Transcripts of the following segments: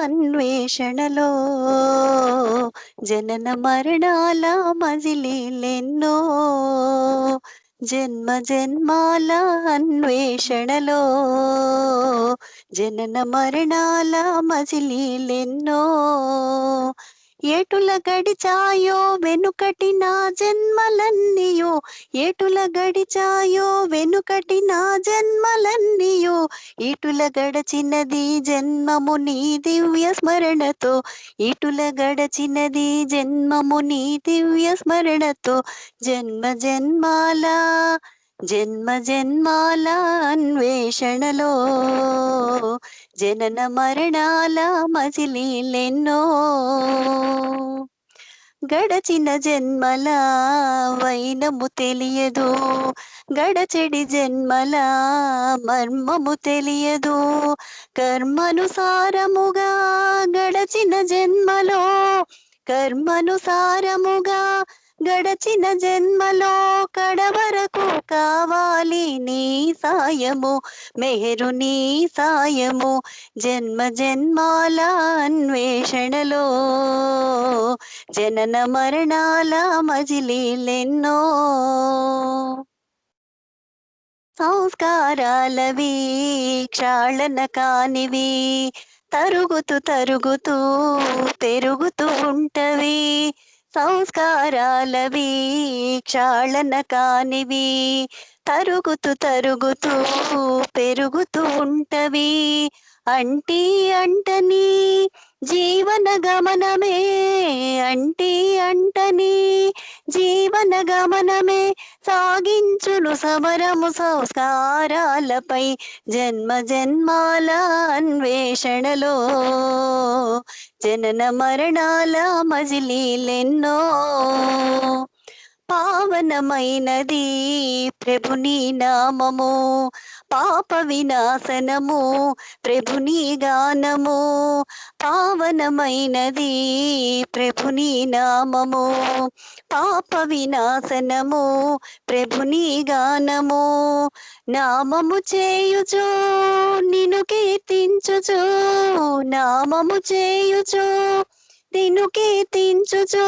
అన్వేషణలో జనన మరణాల మజిలీలెన్నో జన్మ జన్మాల అన్వేషణలో జనన మరణాల మజిలీలెన్నో ఏటుల గడిచాయో వెనుకటి నా జన్మలన్నీయో ఏటుల గడిచాయో వెనుకటి నా జన్మలన్నీయో ఇటుల గడచినది జన్మము నీ దివ్య స్మరణతో ఇటుల గడచినది జన్మము నీ దివ్య స్మరణతో జన్మ జన్మాల జన్మ జన్మాల అన్వేషణలో జనన మరణాల మజిలీలెన్నో గడచిన జన్మల వైనము తెలియదు గడచెడి జన్మల మర్మము తెలియదు కర్మనుసారముగా గడచిన జన్మలో కర్మనుసారముగా గడచిన జన్మలో కడవరకు కావాలి నీ సాయము మెహరు నీ సాయము జన్మ జన్మాల అన్వేషణలో. జనన మరణాల మజిలీలెన్నో. సంస్కారాలవి క్షాళన కానివి తరుగుతూ తరుగుతూ పెరుగుతూ ఉంటవి. సంస్కారాలవి క్షాళన కానివి తరుగుతూ తరుగుతూ పెరుగుతూ ఉంటవి. అంటీ అంటని జీవన గమనమే అంటీ అంటని జీవన గమనమే. సాగించును సమరము సంస్కారాలపై జన్మ జన్మాల అన్వేషణలో. జనన మరణాల మజిలీలెన్నో పావనమైనది ప్రభుని నామము పాప వినాశనము ప్రభుని గానము. పావనమైనది ప్రభుని నామము పాప వినాశనము ప్రభుని గానము. నామము చేయుచు నిన్ను కీర్తించుచు నామము చేయుచు నిన్ను కీర్తించుచు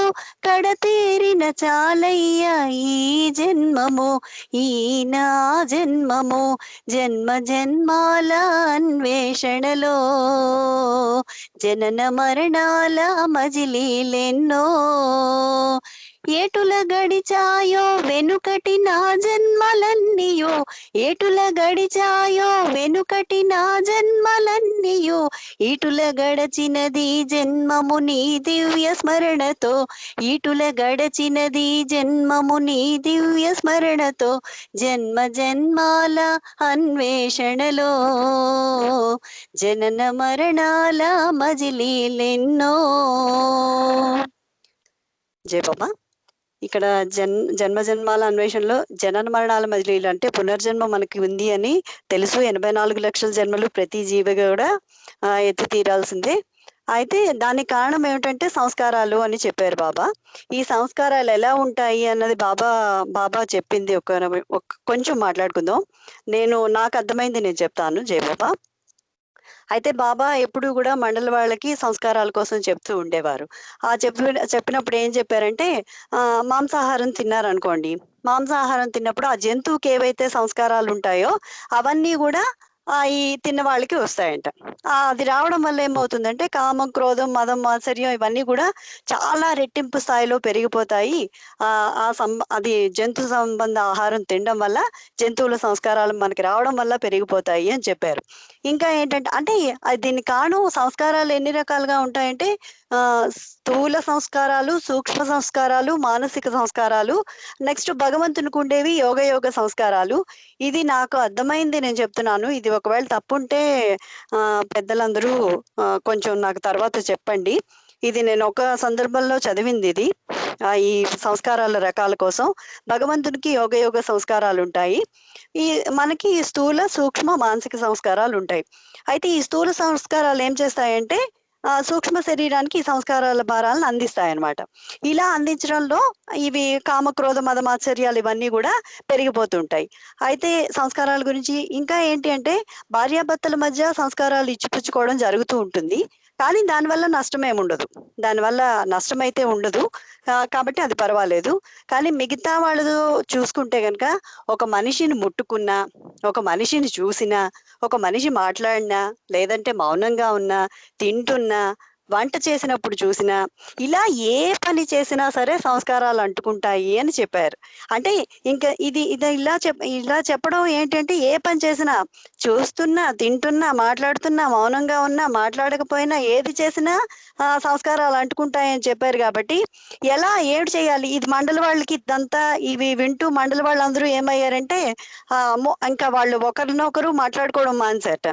కడతేరిన చాలయ్య ఈ జన్మము ఈ నా జన్మము జన్మ జన్మాల అన్వేషణలో. జనన మరణాల మజిలీలెన్నో ఏటుల గడిచాయో వెనుకటి నా జన్మలన్నీయో. ఏటుల గడిచాయో వెనుకటి నా జన్మలన్నీయో. ఇటుల గడచినది జన్మము నీ దివ్య స్మరణతో. ఇటుల గడచినది జన్మము నీ దివ్య స్మరణతో. జన్మ జన్మాల అన్వేషణలో. జనన మరణాల మజిలీలెన్నో. జయ బాబా ఇక్కడ జన్ జన్మ జన్మాల అన్వేషణలో జనన మరణాల మజిలీలు అంటే పునర్జన్మ మనకి ఉంది అని తెలుసు. ఎనభై నాలుగు లక్షల జన్మలు ప్రతి జీవి కూడా ఎత్తి తీరాల్సిందే. అయితే దానికి కారణం ఏమిటంటే సంస్కారాలు అని చెప్పారు బాబా. ఈ సంస్కారాలు ఎలా ఉంటాయి అన్నది బాబా బాబా చెప్పింది ఒక ఒక- కొంచెం మాట్లాడుకుందాం. నేను నాకు అర్థమైంది నేను చెప్తాను. జయ బాబా. అయితే బాబా ఎప్పుడు కూడా మండల వాళ్ళకి సంస్కారాల కోసం చెప్తూ ఉండేవారు. ఆ చెప్పి చెప్పినప్పుడు ఏం చెప్పారంటే మాంసాహారం తిన్నారనుకోండి. మాంసాహారం తిన్నప్పుడు ఆ జంతువుకి ఏవైతే సంస్కారాలు ఉంటాయో అవన్నీ కూడా ఆ ఈ తిన్న వాళ్ళకి వస్తాయంట. అది రావడం వల్ల ఏమవుతుందంటే కామం క్రోధం మదం మాత్సర్యం ఇవన్నీ కూడా చాలా రెట్టింపు స్థాయిలో పెరిగిపోతాయి. ఆ ఆ సం అది జంతు సంబంధ ఆహారం తినడం వల్ల జంతువుల సంస్కారాలు మనకి రావడం వల్ల పెరిగిపోతాయి అని చెప్పారు. ఇంకా ఏంటంటే అంటే అది కాను సంస్కారాలు ఎన్ని రకాలుగా ఉంటాయంటే స్థూల సంస్కారాలు సూక్ష్మ సంస్కారాలు మానసిక సంస్కారాలు నెక్స్ట్ భగవంతునికి ఉండేవి యోగ యోగ సంస్కారాలు. ఇది నాకు అర్థమైంది నేను చెప్తున్నాను. ఇది ఒకవేళ తప్పుంటే పెద్దలందరూ కొంచెం నాకు తర్వాత చెప్పండి. ఇది నేను ఒక సందర్భంలో చదివింది ఇది. ఈ సంస్కారాల రకాల కోసం భగవంతునికి యోగ యోగ సంస్కారాలు ఉంటాయి. ఈ మనకి స్థూల సూక్ష్మ మానసిక సంస్కారాలు ఉంటాయి. అయితే ఈ స్థూల సంస్కారాలు ఏం చేస్తాయంటే సూక్ష్మ శరీరానికి ఈ సంస్కారాల భారాలను అందిస్తాయన్నమాట. ఇలా అందించడంలో ఇవి కామక్రోధ మదమాచర్యాలు ఇవన్నీ కూడా పెరిగిపోతుంటాయి. అయితే సంస్కారాల గురించి ఇంకా ఏంటి అంటే భార్యాభర్తల మధ్య సంస్కారాలు ఇచ్చిపుచ్చుకోవడం జరుగుతూ ఉంటుంది. కానీ దానివల్ల నష్టం ఉండదు. దానివల్ల నష్టం అయితే ఉండదు. కాబట్టి అది పర్వాలేదు. కానీ మిగతా వాళ్ళు చూసుకుంటే కనుక ఒక మనిషిని ముట్టుకున్నా ఒక మనిషిని చూసినా ఒక మనిషి మాట్లాడినా లేదంటే మౌనంగా ఉన్నా తింటున్నా Uh. వంట చేసినప్పుడు చూసినా ఇలా ఏ పని చేసినా సరే సంస్కారాలు అంటుకుంటాయి అని చెప్పారు. అంటే ఇంకా ఇది ఇది ఇలా చెప్ ఇలా చెప్పడం ఏంటంటే ఏ పని చేసినా చూస్తున్నా తింటున్నా మాట్లాడుతున్నా మౌనంగా ఉన్నా మాట్లాడకపోయినా ఏది చేసినా సంస్కారాలు సంస్కారాలు అంటుకుంటాయని చెప్పారు కాబట్టి ఎలా ఏడు చేయాలి? ఇది మండలి వాళ్ళకి ఇదంతా ఇవి వింటూ మండలి వాళ్ళందరూ ఏమయ్యారంటే ఇంకా వాళ్ళు ఒకరినొకరు మాట్లాడుకోవడం మానేసట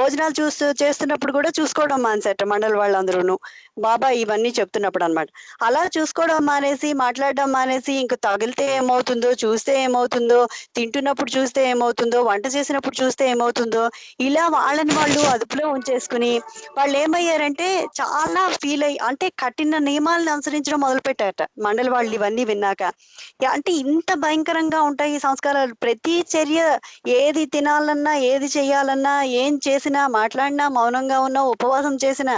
భోజనాలు చూస్తూ చేస్తున్నప్పుడు కూడా చూసుకోవడం మానేసట మండలి వాళ్ళందరూ. ነው። బాబా ఇవన్నీ చెప్తున్నప్పుడు అన్నమాట అలా చూసుకోవడం మానేసి మాట్లాడడం మానేసి ఇంక తగిలితే ఏమవుతుందో చూస్తే ఏమవుతుందో తింటున్నప్పుడు చూస్తే ఏమవుతుందో వంట చేసినప్పుడు చూస్తే ఏమవుతుందో ఇలా వాళ్ళని వాళ్ళు అదుపులో ఉంచేసుకుని వాళ్ళు ఏమయ్యారంటే చాలా ఫీల్ అయ్యి అంటే కఠిన నియమాలను అనుసరించడం మొదలుపెట్టారట మండలి వాళ్ళు ఇవన్నీ విన్నాక. అంటే ఇంత భయంకరంగా ఉంటాయి ఈ సంస్కారాలు. ప్రతి చర్య ఏది తినాలన్నా ఏది చేయాలన్నా ఏం చేసినా మాట్లాడినా మౌనంగా ఉన్నా ఉపవాసం చేసినా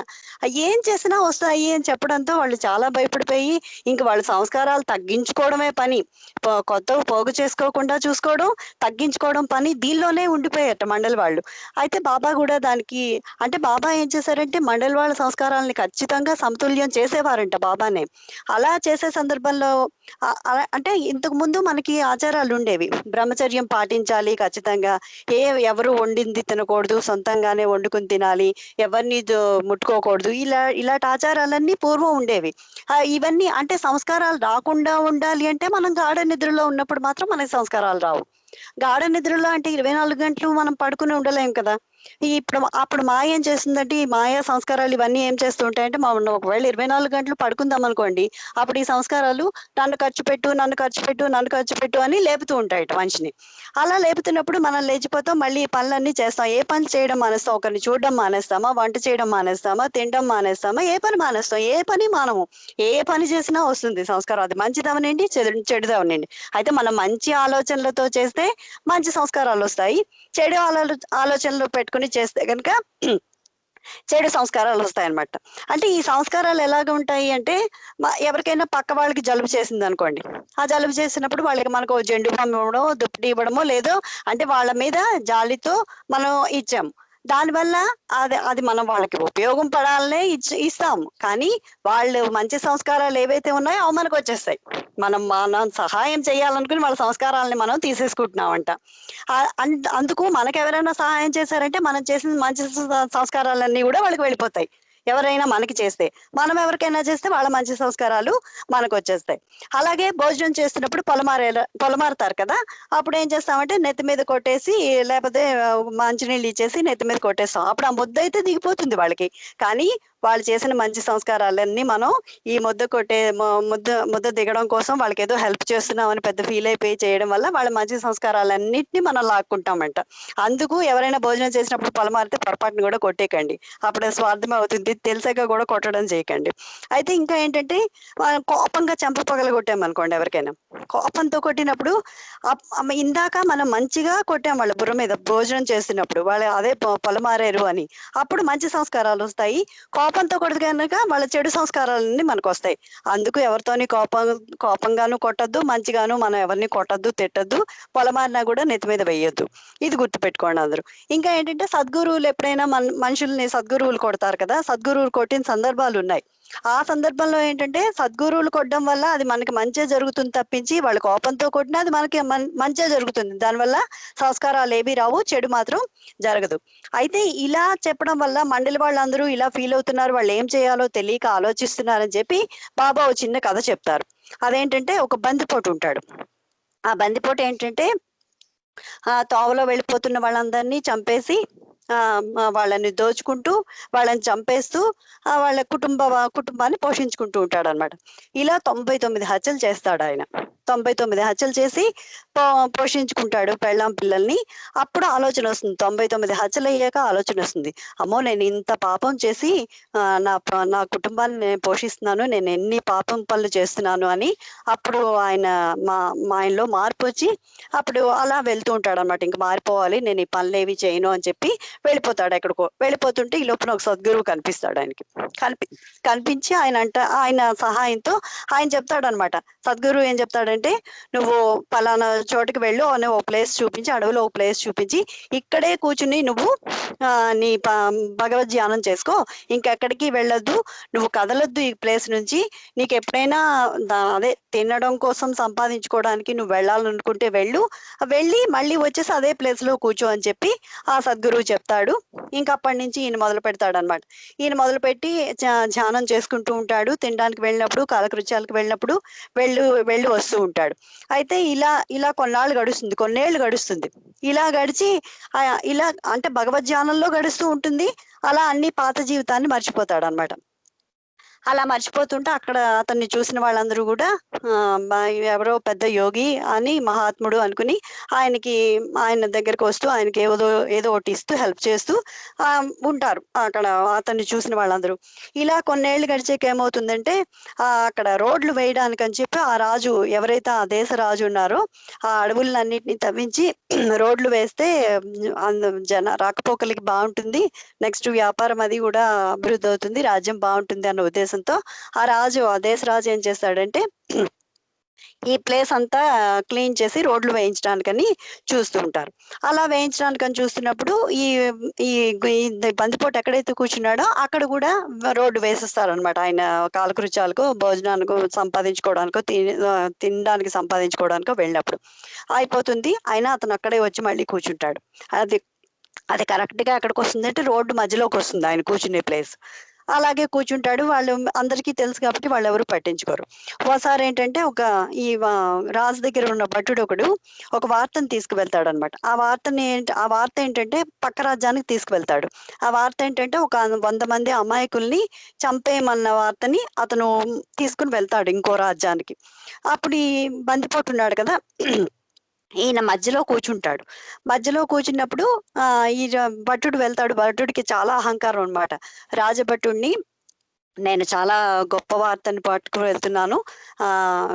ఏం చేసినా వస్తాయి అని చెప్పడంతో వాళ్ళు చాలా భయపడిపోయి ఇంక వాళ్ళ సంస్కారాలు తగ్గించుకోవడమే పని. పో- కొత్తవి పోగు చేసుకోకుండా చూసుకోవడం తగ్గించుకోవడం పని దీనిలోనే ఉండిపోయారట మండలి వాళ్ళు. అయితే బాబా కూడా దానికి అంటే బాబా ఏం చేశారంటే మండలి వాళ్ళ సంస్కారాలని ఖచ్చితంగా సమతుల్యం చేసేవారంట బాబానే. అలా చేసే సందర్భంలో అంటే ఇంతకు ముందు మనకి ఆచారాలు ఉండేవి. బ్రహ్మచర్యం పాటించాలి ఖచ్చితంగా. ఏ ఎవరు వండింది తినకూడదు సొంతంగానే వండుకుని తినాలి. ఎవరిని ముట్టుకోకూడదు. ఇలా ఇలాంటి ఆచారాలన్నీ పూర్వం ఉండేవి. ఇవన్నీ అంటే సంస్కారాలు రాకుండా ఉండాలి అంటే మనం గాఢ నిద్రలో ఉన్నప్పుడు మాత్రం మనకి సంస్కారాలు రావు. గాఢ నిద్రలో అంటే ఇరవై నాలుగు గంటలు మనం పడుకుని ఉండలేం కదా. ఇప్పుడు అప్పుడు మాయ ఏం చేస్తుందంటే ఈ మాయా సంస్కారాలు ఇవన్నీ ఏం చేస్తుంటాయంటే మా ఒకవేళ ఇరవై నాలుగు గంటలు పడుకుందాం అనుకోండి అప్పుడు ఈ సంస్కారాలు నన్ను ఖర్చు పెట్టు నన్ను ఖర్చు పెట్టు నన్ను ఖర్చు పెట్టు అని లేపుతూ ఉంటాయట మనిషిని. అలా లేపుతున్నప్పుడు మనం లేచిపోతాం మళ్ళీ ఈ పనులన్నీ చేస్తాం. ఏ పని చేయడం మానేస్తాం? ఒకరిని చూడడం మానేస్తామా? వంట చేయడం మానేస్తామా? తినడం మానేస్తామా? ఏ పని మానేస్తాం? ఏ పని మానము? ఏ పని చేసినా వస్తుంది సంస్కారం. అది మంచిదవనండి చెడు చెడుదవనండి అయితే మనం మంచి ఆలోచనలతో చేస్తే మంచి సంస్కారాలు వస్తాయి. చెడు ఆలో ఆలోచనలు పెట్టుకుని చేస్తే కనుక చెడు సంస్కారాలు వస్తాయి అన్నమాట అంటే ఈ సంస్కారాలు ఎలాగ ఉంటాయి అంటే ఎవరికైనా పక్క వాళ్ళకి జలుబు చేసింది అనుకోండి. ఆ జలుబు చేసినప్పుడు వాళ్ళకి మనకు జెండు బామ్ దుప్పటి ఇవ్వడమో లేదో అంటే వాళ్ళ మీద జాలితో మనం ఇచ్చాం. దానివల్ల అది అది మనం వాళ్ళకి ఉపయోగం పడాలనే ఇచ్చి ఇస్తాం. కానీ వాళ్ళు మంచి సంస్కారాలు ఏవైతే ఉన్నాయో అవి మనకు వచ్చేస్తాయి. మనం మనం సహాయం చేయాలనుకుని వాళ్ళ సంస్కారాలని మనం తీసేసుకుంటున్నామంట. అందుకు మనకు ఎవరైనా సహాయం చేశారంటే మనం చేసిన మంచి సంస్కారాలన్నీ కూడా వాళ్ళకి వెళ్ళిపోతాయి. ఎవరైనా మనకి చేస్తే మనం ఎవరికైనా చేస్తే వాళ్ళ మంచి సంస్కారాలు మనకు వచ్చేస్తాయి. అలాగే భోజనం చేస్తున్నప్పుడు పొలమారే పొలమారుతారు కదా అప్పుడు ఏం చేస్తామంటే నెత్తి మీద కొట్టేసి లేకపోతే మంచినీళ్ళు ఇచ్చేసి నెత్తి మీద కొట్టేస్తాం. అప్పుడు ఆ ముద్ద అయితే దిగిపోతుంది వాళ్ళకి. కానీ వాళ్ళు చేసిన మంచి సంస్కారాలన్నీ మనం ఈ ముద్ద కొట్టే ముద్ద ముద్ద దిగడం కోసం వాళ్ళకి ఏదో హెల్ప్ చేస్తున్నామని పెద్ద ఫీల్ అయిపోయి చేయడం వల్ల వాళ్ళ మంచి సంస్కారాలన్నింటినీ మనం లాక్కుంటామంట. అందుకు ఎవరైనా భోజనం చేసినప్పుడు పొలమారితే పొరపాటును కూడా కొట్టేయకండి. అప్పుడు స్వార్థం అవుతుంది. తెలిసాక కూడా కొట్టడం చేయకండి. అయితే ఇంకా ఏంటంటే కోపంగా చెంప పగల కొట్టామనుకోండి ఎవరికైనా. కోపంతో కొట్టినప్పుడు అప్- ఇందాక మనం మంచిగా కొట్టాం వాళ్ళ బుర్ర మీద భోజనం చేస్తున్నప్పుడు వాళ్ళు అదే పొలమారారు అని అప్పుడు మంచి సంస్కారాలు వస్తాయి. కోపంతో కొడితే కనుక వాళ్ళ చెడు సంస్కారాలన్నీ మనకు వస్తాయి అందుకు ఎవరితోని కోపం కోపంగాను కొట్టద్దు మంచిగాను మనం ఎవరిని కొట్టద్దు తిట్టద్దు పొలమారినా కూడా నెత్తి మీద వేయొద్దు. ఇది గుర్తుపెట్టుకోండి అందరూ. ఇంకా ఏంటంటే సద్గురువులు ఎప్పుడైనా మన మనుషుల్ని సద్గురువులు కొడతారు కదా? సద్గురువులు కొట్టిన సందర్భాలు ఉన్నాయి ఆ సందర్భంలో ఏంటంటే సద్గురువులు కొట్టడం వల్ల అది మనకి మంచిగా జరుగుతుంది తప్పించి వాళ్ళ కోపంతో కొట్టినా అది మనకి మంచిగా జరుగుతుంది. దానివల్ల సంస్కారాలు ఏవి రావు చెడు మాత్రం జరగదు. అయితే ఇలా చెప్పడం వల్ల మండలి వాళ్ళందరూ ఇలా ఫీల్ అవుతున్నారు వాళ్ళు ఏం చేయాలో తెలియక ఆలోచిస్తున్నారని చెప్పి బాబా ఓ చిన్న కథ చెప్తారు. అదేంటంటే ఒక బందిపోటు ఉంటాడు. ఆ బందిపోటు ఏంటంటే ఆ తోవలో వెళ్ళిపోతున్న వాళ్ళందరినీ చంపేసి వాళ్ళని దోచుకుంటూ వాళ్ళని చంపేస్తూ వాళ్ళ కుటుంబ కుటుంబాన్ని పోషించుకుంటూ ఉంటాడు అనమాట ఇలా తొంభై తొమ్మిది హత్యలు చేస్తాడు ఆయన. తొంభై తొమ్మిది హత్యలు చేసి పో పోషించుకుంటాడు పెళ్ళాం పిల్లల్ని. అప్పుడు ఆలోచన వస్తుంది. తొంభై తొమ్మిది హత్యలు అయ్యాక ఆలోచన వస్తుంది. అమ్మో నేను ఇంత పాపం చేసి నా నా కుటుంబాన్ని నేను పోషిస్తున్నాను నేను ఎన్ని పాపం పనులు చేస్తున్నాను అని అప్పుడు ఆయన మా మా ఆయనలో మార్పు వచ్చి అప్పుడు అలా వెళ్తూ ఉంటాడు అనమాట ఇంక మారిపోవాలి నేను ఈ పనులు ఏవి చేయను అని చెప్పి వెళ్ళిపోతాడు ఎక్కడికో. వెళ్ళిపోతుంటే ఈ లోపల ఒక సద్గురువు కనిపిస్తాడు ఆయనకి. కనిపి కనిపించి ఆయన అంట ఆయన సహాయంతో ఆయన చెప్తాడు అనమాట సద్గురువు ఏం చెప్తాడంటే నువ్వు పలానా చోటుకి వెళ్ళు అని ఓ ప్లేస్ చూపించి అడవిలో ఓ ప్లేస్ చూపించి ఇక్కడే కూర్చుని నువ్వు నీ ప- భగవద్ ధ్యానం చేసుకో. ఇంకెక్కడికి వెళ్ళొద్దు. నువ్వు కదలొద్దు ఈ ప్లేస్ నుంచి. నీకు ఎప్పుడైనా దా- అదే తినడం కోసం సంపాదించుకోవడానికి నువ్వు వెళ్ళాలనుకుంటే వెళ్ళు. వెళ్ళి మళ్ళీ వచ్చేసి అదే ప్లేస్లో కూర్చో అని చెప్పి ఆ సద్గురువు చెప్తాడు. ఇంకా అప్పటి నుంచి ఈయన మొదలు పెడతాడు అనమాట ఈయన మొదలుపెట్టి పెట్టి ధ్యానం చేసుకుంటూ ఉంటాడు. తినడానికి వెళ్ళినప్పుడు కాలకృత్యాలకు వెళ్ళినప్పుడు వెళ్ళు వెళ్ళి వస్తూ ఉంటాడు. అయితే ఇలా ఇలా కొన్నాళ్ళు గడుస్తుంది. కొన్నేళ్ళు గడుస్తుంది. ఇలా గడిచి ఇలా అంటే భగవద్ధ్యానంలో గడుస్తూ ఉంటుంది. అలా అన్ని పాత జీవితాన్ని మర్చిపోతాడు అనమాట అలా మర్చిపోతుంటే. అక్కడ అతన్ని చూసిన వాళ్ళందరూ కూడా మా- ఎవరో పెద్ద యోగి అని మహాత్ముడు అనుకుని ఆయనకి ఆయన దగ్గరకు వస్తూ ఆయనకి ఏదో ఏదో ఒకటి ఇస్తూ హెల్ప్ చేస్తూ ఉంటారు అక్కడ అతన్ని చూసిన వాళ్ళందరూ. ఇలా కొన్నేళ్ళు గడిచేకి ఏమవుతుందంటే అక్కడ రోడ్లు వేయడానికి అని చెప్పి ఆ రాజు ఎవరైతే ఆ దేశ రాజు ఉన్నారో ఆ అడవులన్నింటినీ తవ్వించి రోడ్లు వేస్తే అంద- జన రాకపోకలకి బాగుంటుంది. నెక్స్ట్ వ్యాపారం అది కూడా అభివృద్ధి అవుతుంది. రాజ్యం బాగుంటుంది అన్న ఉద్దేశం ఉద్దేశంతో ఆ రాజు ఆ దేశ రాజు ఏం చేస్తాడంటే ఈ ప్లేస్ అంతా క్లీన్ చేసి రోడ్లు వేయించడానికని చూస్తూ ఉంటారు. అలా వేయించడానికని చూస్తున్నప్పుడు ఈ ఈ బందిపోటు ఎక్కడైతే కూర్చున్నాడో అక్కడ కూడా రోడ్డు వేసేస్తారనమాట ఆయన కాలకృత్యాలకు భోజనానికి సంపాదించుకోవడానికో తిని తినడానికి సంపాదించుకోవడానికో వెళ్ళినప్పుడు అయిపోతుంది. అయినా అతను అక్కడే వచ్చి మళ్ళీ కూర్చుంటాడు. అది అది కరెక్ట్గా అక్కడికి ఎక్కడికి వస్తుంది అంటే రోడ్డు మధ్యలోకి వస్తుంది ఆయన కూర్చునే ప్లేస్. అలాగే కూర్చుంటాడు. వాళ్ళు అందరికీ తెలుసు కాబట్టి వాళ్ళు ఎవరు పట్టించుకోరు. ఒకసారి ఏంటంటే ఒక ఈ రాజు దగ్గర ఉన్న భటుడు ఒకడు ఒక వార్తను తీసుకువెళ్తాడు అనమాట ఆ వార్తని ఏంటి ఆ వార్త ఏంటంటే పక్క రాజ్యానికి తీసుకువెళ్తాడు. ఆ వార్త ఏంటంటే ఒక వంద మంది అమాయకుల్ని చంపేయమన్న వార్తని అతను తీసుకుని వెళ్తాడు ఇంకో రాజ్యానికి. అప్పుడు ఈ బందిపోతున్నాడు కదా ఈయన మధ్యలో కూర్చుంటాడు. మధ్యలో కూర్చున్నప్పుడు ఈ భటుడు వెళ్తాడు. భటుడికి చాలా అహంకారం అన్నమాట. రాజభటుణ్ణి నేను చాలా గొప్ప వార్తని పట్టుకుని వెళ్తున్నాను. ఆ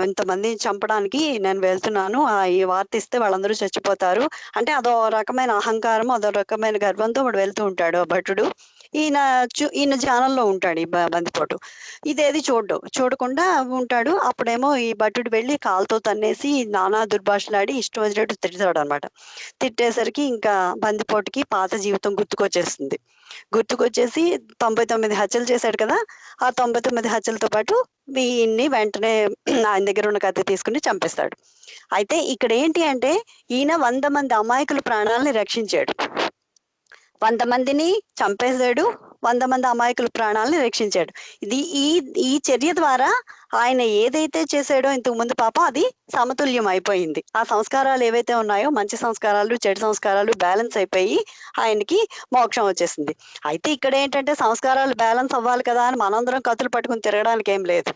ఇంతమందిని చంపడానికి నేను వెళ్తున్నాను. ఆ ఈ వార్త ఇస్తే వాళ్ళందరూ చచ్చిపోతారు. అంటే అదో రకమైన అహంకారం అదో రకమైన గర్వంతో వాడు వెళ్తూ ఉంటాడు ఆ భటుడు. ఈయన చు- ఈయన ధ్యానంలో ఉంటాడు ఈ బందిపోటు. ఇదేది చూడు చూడకుండా ఉంటాడు. అప్పుడేమో ఈ భటుడు వెళ్ళి కాలుతో తన్నేసి నానా దుర్భాషలాడి ఇష్టం వచ్చినట్టు తిడతాడు అనమాట తిట్టేసరికి ఇంకా బందిపోటుకి పాత జీవితం గుర్తుకొచ్చేస్తుంది గుర్తుకొచ్చేసి తొంభై తొమ్మిది హత్యలు చేశాడు కదా ఆ తొంభై తొమ్మిది హత్యలతో పాటు వీన్ని వెంటనే ఆయన దగ్గర ఉన్న కత్తి తీసుకుని చంపేస్తాడు. అయితే ఇక్కడ ఏంటి అంటే ఈయన వంద మంది అమాయకుల ప్రాణాలని రక్షించాడు. వంద మందిని చంపేశాడు వంద మంది అమాయకుల ప్రాణాలని రక్షించాడు ఇది ఈ ఈ చర్య ద్వారా ఆయన ఏదైతే చేశాడో ఇంతకు ముందు పాపం అది సమతుల్యం అయిపోయింది. ఆ సంస్కారాలు ఏవైతే ఉన్నాయో మంచి సంస్కారాలు చెడు సంస్కారాలు బ్యాలెన్స్ అయిపోయి ఆయనకి మోక్షం వచ్చేసింది. అయితే ఇక్కడ ఏంటంటే సంస్కారాలు బ్యాలెన్స్ అవ్వాలి కదా అని మనందరం కత్తులు పట్టుకుని తిరగడానికి ఏం లేదు.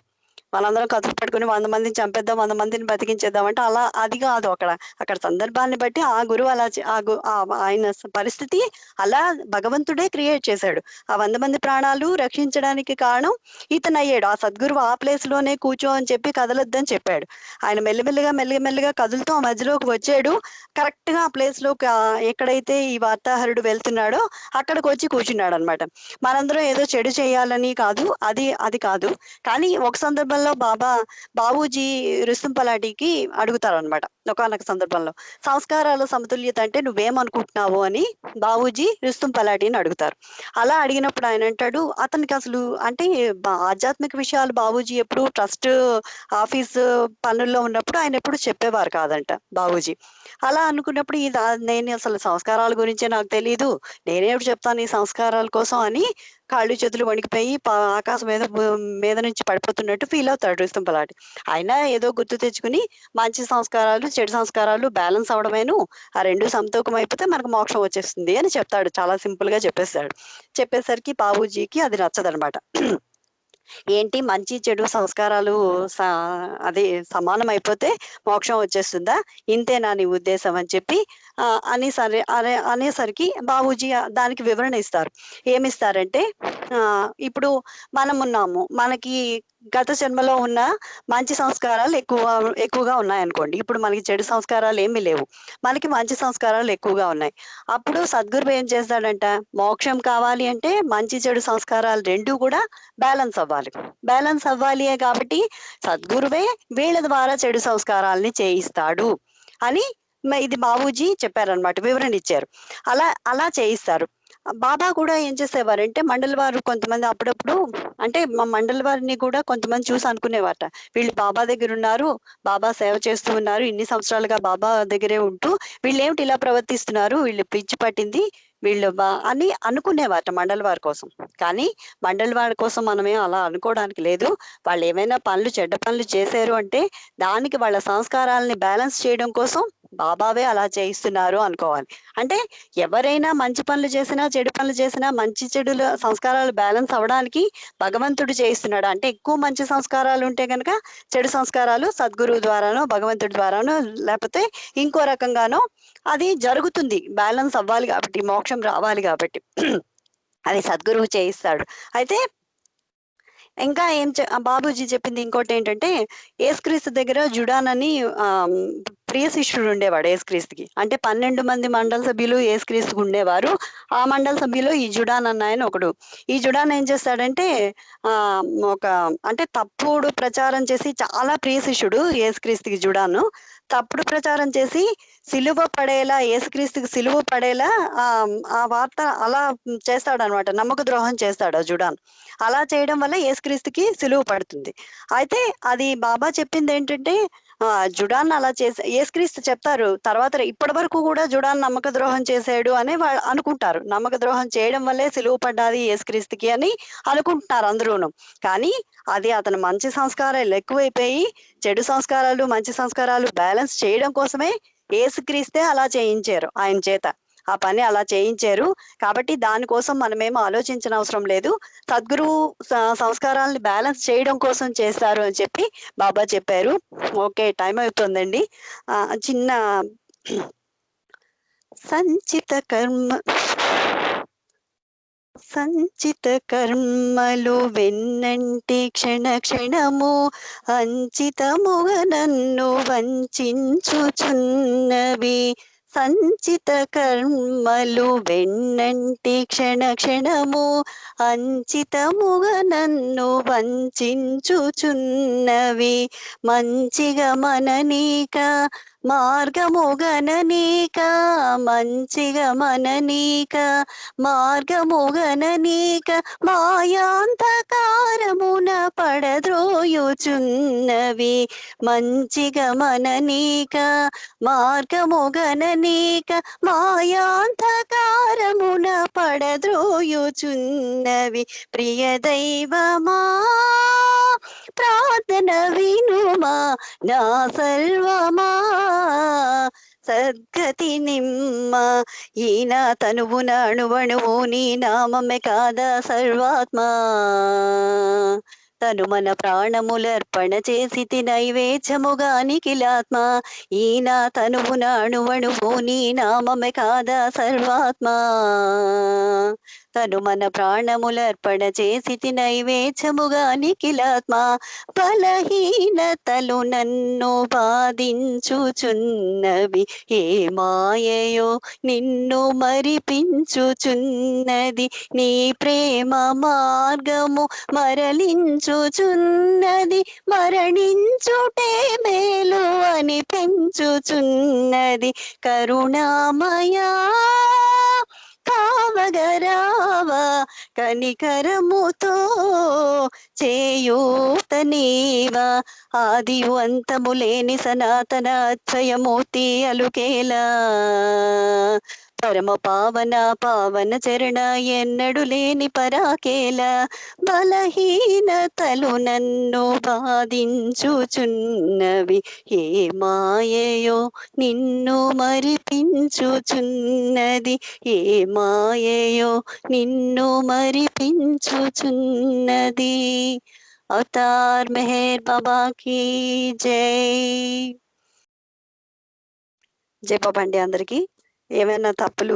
వాళ్ళందరూ కత్తులు పట్టుకుని వంద మందిని చంపేద్దాం వంద మందిని బతికించేద్దాం అంటే అలా అది కాదు అక్కడ. అక్కడ సందర్భాన్ని బట్టి ఆ గురువు అలా ఆ గు- ఆ ఆయన పరిస్థితి అలా భగవంతుడే క్రియేట్ చేశాడు. ఆ వంద మంది ప్రాణాలు రక్షించడానికి కారణం ఇతను అయ్యాడు ఆ సద్గురువు ఆ ప్లేస్లోనే కూర్చో అని చెప్పి కదలొద్దని చెప్పాడు. ఆయన మెల్లిమెల్లిగా మెల్లిమెల్లిగా కదులుతూ ఆ మధ్యలోకి వచ్చాడు. కరెక్ట్గా ఆ ప్లేస్లో ఎక్కడైతే ఈ వార్తాహరుడు వెళ్తున్నాడో అక్కడికి వచ్చి కూర్చున్నాడు అనమాట మనందరం ఏదో చెడు చేయాలని కాదు అది అది కాదు. కానీ ఒక సందర్భంలో బాబా బాబూజీ రుస్తుంపలాటికి అడుగుతారు అడుగుతారనమాట ఒకనొక సందర్భంలో. సంస్కారాల సమతుల్యత అంటే నువ్వేమనుకుంటున్నావు అని బాబూజీ రుస్తుంపలాటిని అడుగుతారు. అలా అడిగినప్పుడు ఆయన అంటాడు అతనికి అసలు అంటే బా- ఆధ్యాత్మిక విషయాలు బాబూజీ ఎప్పుడు ట్రస్ట్ ఆఫీస్ పనుల్లో ఉన్నప్పుడు ఆయన ఎప్పుడు చెప్పేవారు కాదంట బాబూజీ. అలా అనుకున్నప్పుడు ఇది నేను అసలు సంస్కారాల గురించే నాకు తెలియదు నేనేమిటి చెప్తాను ఈ సంస్కారాల కోసం అని కాళ్ళు చేతులు వణికిపోయి ఆకాశం మీద మీద నుంచి పడిపోతున్నట్టు ఫీల్ అవుతాడు రుస్తుంపలాటి. అయినా ఏదో గుర్తు తెచ్చుకుని మంచి సంస్కారాలు, చెడు సంస్కారాలు బ్యాలెన్స్ అవ్వడమేను. ఆ రెండు సమతూకం అయిపోతే మనకు మోక్షం వచ్చేస్తుంది అని చెప్తాడు. చాలా సింపుల్‌గా చెప్పేస్తాడు చెప్పేసరికి బాబూజీకి అది నచ్చదనమాట. ఏంటి మంచి, చెడు సంస్కారాలు అది సమానం అయిపోతే మోక్షం వచ్చేస్తుందా? ఇంతేనా నీ ఉద్దేశం అని చెప్పి అనేసరి అనే అనేసరికి బాబూజీ దానికి వివరణ ఇస్తారు. ఏమిస్తారంటే ఇప్పుడు ఇప్పుడు మనమున్నాము. మనకి గత జన్మలో ఉన్న మంచి సంస్కారాలు ఎక్కువ ఎక్కువగా ఉన్నాయనుకోండి. ఇప్పుడు మనకి చెడు సంస్కారాలు ఏమీ లేవు. మనకి మంచి సంస్కారాలు ఎక్కువగా ఉన్నాయి. అప్పుడు సద్గురువు ఏం చేస్తాడంట, మోక్షం కావాలి అంటే మంచి, చెడు సంస్కారాలు రెండూ కూడా బ్యాలెన్స్ అవ్వాలి. బ్యాలెన్స్ అవ్వాలియే కాబట్టి సద్గురువే వీళ్ళ ద్వారా చెడు సంస్కారాల్ని చేయిస్తాడు అని ఇది బాబూజీ చెప్పారనమాట. వివరణ ఇచ్చారు. అలా అలా చేయిస్తారు. బాబా కూడా ఏం చేసేవారంటే మండలి వారు కొంతమంది అప్పుడప్పుడు అంటే మా మండలి వారిని కూడా కొంతమంది చూసి అనుకునేవారట. వీళ్ళు బాబా దగ్గర ఉన్నారు బాబా సేవ చేస్తూ ఉన్నారు. ఇన్ని సంవత్సరాలుగా బాబా దగ్గరే ఉంటూ వీళ్ళు ఏమిటి ఇలా ప్రవర్తిస్తున్నారు? వీళ్ళు పిచ్చి పట్టింది. వీళ్ళు బా అని అనుకునేవారట మండలి వారి కోసం. కానీ మండలి వారి కోసం మనమే అలా అనుకోవడానికి లేదు. వాళ్ళు ఏమైనా పనులు చెడ్డ పనులు చేశారు అంటే దానికి వాళ్ళ సంస్కారాలని బ్యాలెన్స్ చేయడం కోసం బాబావే అలా చేయిస్తున్నారు అనుకోవాలి. అంటే ఎవరైనా మంచి పనులు చేసినా, చెడు పనులు చేసినా మంచి చెడుల సంస్కారాలు బ్యాలెన్స్ అవ్వడానికి భగవంతుడు చేయిస్తున్నాడు. అంటే ఎక్కువ మంచి సంస్కారాలు ఉంటే కనుక చెడు సంస్కారాలు సద్గురువు ద్వారానో, భగవంతుడి ద్వారానో లేకపోతే ఇంకో రకంగానో అది జరుగుతుంది. బ్యాలెన్స్ అవ్వాలి కాబట్టి, మోక్షం రావాలి కాబట్టి. అది సద్గురువు చేయిస్తాడు. అయితే ఇంకా ఏం బాబూజీ చెప్పింది ఇంకోటి ఏంటంటే ఏసుక్రీస్తు దగ్గర జుడాన్ అని ప్రియ శిష్యుడు ఉండేవాడు ఏసుక్రీస్తుకి అంటే 12 మంది మండల సభ్యులు యేసుక్రీస్తుకు ఉండేవారు. ఆ మండల సభ్యులు ఈ జుడాన్ అన్నాయన ఒకడు. ఈ జుడాన్ ఏం చేస్తాడంటే ఒక అంటే తప్పుడు ప్రచారం చేసి చాలా ప్రియ శిష్యుడు ఏసుక్రీస్తుకి జుడాను. తప్పుడు ప్రచారం చేసి సిలువ పడేలా యేసుక్రీస్తుకి సిలువ పడేలా ఆ వార్త అలా చేస్తాడనమాట. నమ్మక ద్రోహం చేస్తాడు ఆ జుడాన్. అలా చేయడం వల్ల యేసుక్రీస్తుకి సిలువ పడుతుంది. అయితే అది బాబా చెప్పింది ఏంటంటే జుడాన్ అలా చేసే యేసుక్రీస్తు చెప్తారు. తర్వాత ఇప్పటి వరకు కూడా జుడాన్ నమ్మక ద్రోహం చేశాడు అని వాళ్ళు అనుకుంటారు. నమ్మక ద్రోహం చేయడం వల్లే సిలువ పడ్డాది యేసుక్రీస్తుకి అని అనుకుంటున్నారు అందరూను. కానీ అది అతను మంచి సంస్కారాలు ఎక్కువైపోయి చెడు సంస్కారాలు, మంచి సంస్కారాలు బ్యాలెన్స్ చేయడం కోసమే యేసుక్రీస్తే అలా చేయించారు ఆయన చేత. ఆ పని అలా చేయించారు. కాబట్టి దానికోసం మనమేమి ఆలోచించనవసరం లేదు. సద్గురువు స బ్యాలెన్స్ చేయడం కోసం చేస్తారు అని చెప్పి బాబా చెప్పారు. ఓకే. టైం అవుతోందండి. చిన్న సంచిత కర్మ సంచిత కర్మలు వెన్నంటి క్షణ క్షణము అంచితముగ నన్ను వంచించుచున్నవి. సంచిత కర్మలు వెన్నంటి క్షణ క్షణము అంచితముగ నన్ను వంచించుచున్నవి. మంచిగా మననీక మార్గముగననీక మంచిగా మననీక మార్గముగననీక మాయాంధకారమున పడద్రోయుచున్నవి. మంచిగా మననీక మార్గముగననీక మాయాంధకారమున పడద్రోయుచున్నవి. ప్రియ దైవమా ప్రార్థన వినుమా నా సర్వమా సద్గతి నిమ్మ. ఈయన తనువున అణువణువు నీ నామమే కాదా సర్వాత్మ. తను మన ప్రాణములర్పణ చేసి నైవేద్యముగా నిఖిలాత్మ ఈయన తనువున అణువణువు నీ నామమే కాదా సర్వాత్మా. తను మన ప్రాణములర్పణ చేసి నైవేద్యముగా నిఖిలాత్మ బలహీనతలు నన్ను బాధించుచున్నవి. ఏ మాయయో నిన్ను మరిపించుచున్నది. నీ ప్రేమ మార్గము మరలించుచున్నది. మరణించుటే మేలు అని పెంచుచున్నది. కరుణామయా కావగరావా కనికరముతో చేయూతనీవా. ఆది అంతము లేని సనాతన అక్షయమూర్తి అలుకేలా. పరమ పావన పావన చరణ ఎన్నడు లేని పరాకేల బలహీనతలు నన్ను బాధించుచున్నవి. ఏ మాయయో నిన్ను మరిపించుచున్నది. ఏ మాయయో నిన్ను మరిపించుచున్నది. అవతార్ మెహర్ బాబాకి జై. జై బాబా అండి అందరికీ. ఏమైనా తప్పులు